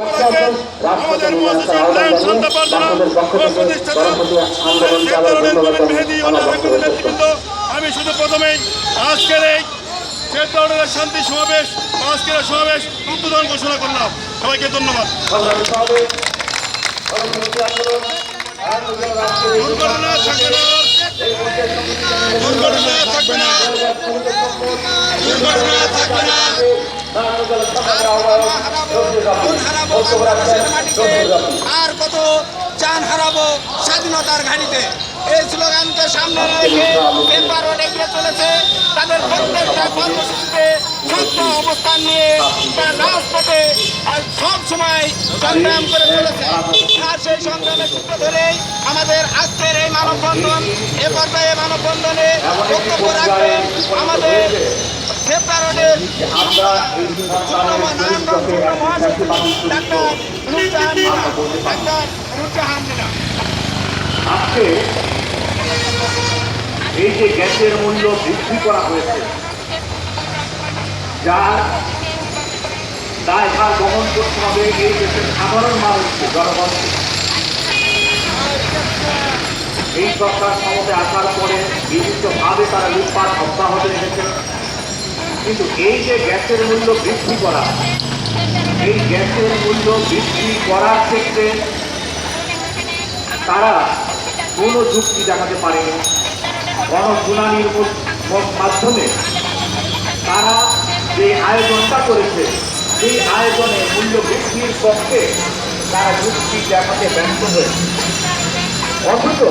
আমাদের ও প্রতিষ্ঠাতা মেহেদি নেতৃবৃন্দ আমি শুধু প্রথমেই আজকের এই ফেব্রুয়ারির শান্তি সমাবেশ আজকের সমাবেশ উদ্বোধন ঘোষণা করলাম। সবাইকে ধন্যবাদ। দুর্ঘটনা থাকবে না। দুর্ঘটনা থাকবে না। দুর্ঘটনা থাকবে না। আর কত চান হারাবো স্বাধীনতার ঘাড়িতে এই স্লোগানকে সামনে রেখে পেপার এগিয়ে চলেছে। তাদের প্রত্যেকটা কর্মসূচিতে শক্ত অবস্থান নিয়ে তার রাজপথে সব সময় সংগ্রাম করে চলেছে। আর সেই সংগ্রামের সূত্র ধরেই আমাদের আজকের এই মানববন্ধন, এ পর্যায়ে মানববন্ধনে বক্তব্য রাখবেন আমাদের মিনা ডাক্তার নুরজাহান মিনা আজকে এই যে গ্যাসের মূল্য বৃদ্ধি করা হয়েছে, যার দায়ভার বহন করতে হবে এই দেশের সাধারণ মানুষকে, জনগণকে। এই সরকার ক্ষমতায় আসার পরে বিভিন্নভাবে তারা লুটপাট, অব্যাহত কিন্তু এই যে গ্যাসের মূল্য বৃদ্ধি করা, এই গ্যাসের মূল্য বৃদ্ধি করার ক্ষেত্রে তারা কোনো যুক্তি দেখাতে পারেনি। গণশুনানির মধ্য- মাধ্যমে তারা যে আয়োজনটা করেছে, সেই আয়োজনে মূল্য বৃদ্ধির পক্ষে তারা যুক্তি দেখাতে ব্যর্থ হয়েছে। অথচ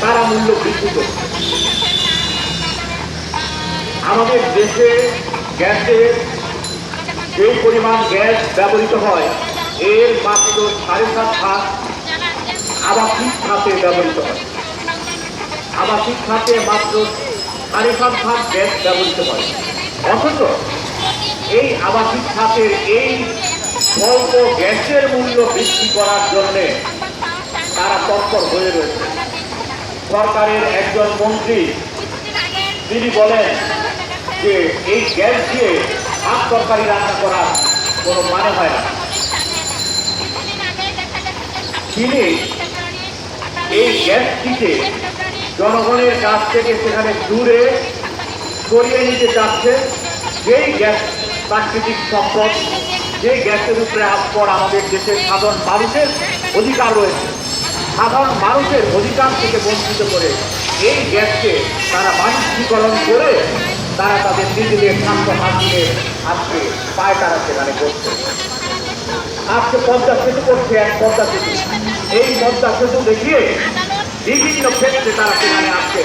তারা মূল্য বৃদ্ধি করছে। আমাদের দেশে গ্যাসের যে পরিমাণ গ্যাস ব্যবহৃত হয়, এর মাত্র সাড়ে সাত ভাগ আবাসিক খাতে ব্যবহৃত হয়। আবাসিক খাতে মাত্র সাড়ে সাত ভাগ গ্যাস ব্যবহৃত হয়। অথচ এই আবাসিক খাতের এই স্বল্প গ্যাসের মূল্য বৃদ্ধি করার জন্যে তারা তৎপর হয়ে রয়েছে। সরকারের একজন মন্ত্রী, তিনি বলেন যে এই গ্যাস দিয়ে ভাত তরকারি রান্না করার কোনো মানে হয় না। তিনি এই গ্যাসটিকে জনগণের কাছ থেকে সেখানে দূরে সরিয়ে নিতে চাচ্ছে যেই গ্যাস প্রাকৃতিক সম্পদ যে গ্যাসের উপরে পর আমাদের দেশের সাধারণ মানুষের অধিকার রয়েছে, সাধারণ মানুষের অধিকার থেকে বঞ্চিত করে এই গ্যাসকে তারা বাণিজ্যিকরণ করে তারা তাদের নিজেদের স্বাস্থ্য হাত আজকে পায় তারা সেখানে করছে আজকে পদ্মা সেতু করছে এক পদ্মা সেতু। এই পদ্মা সেতু দেখিয়ে বিভিন্ন ক্ষেত্রে তারা সেখানে আজকে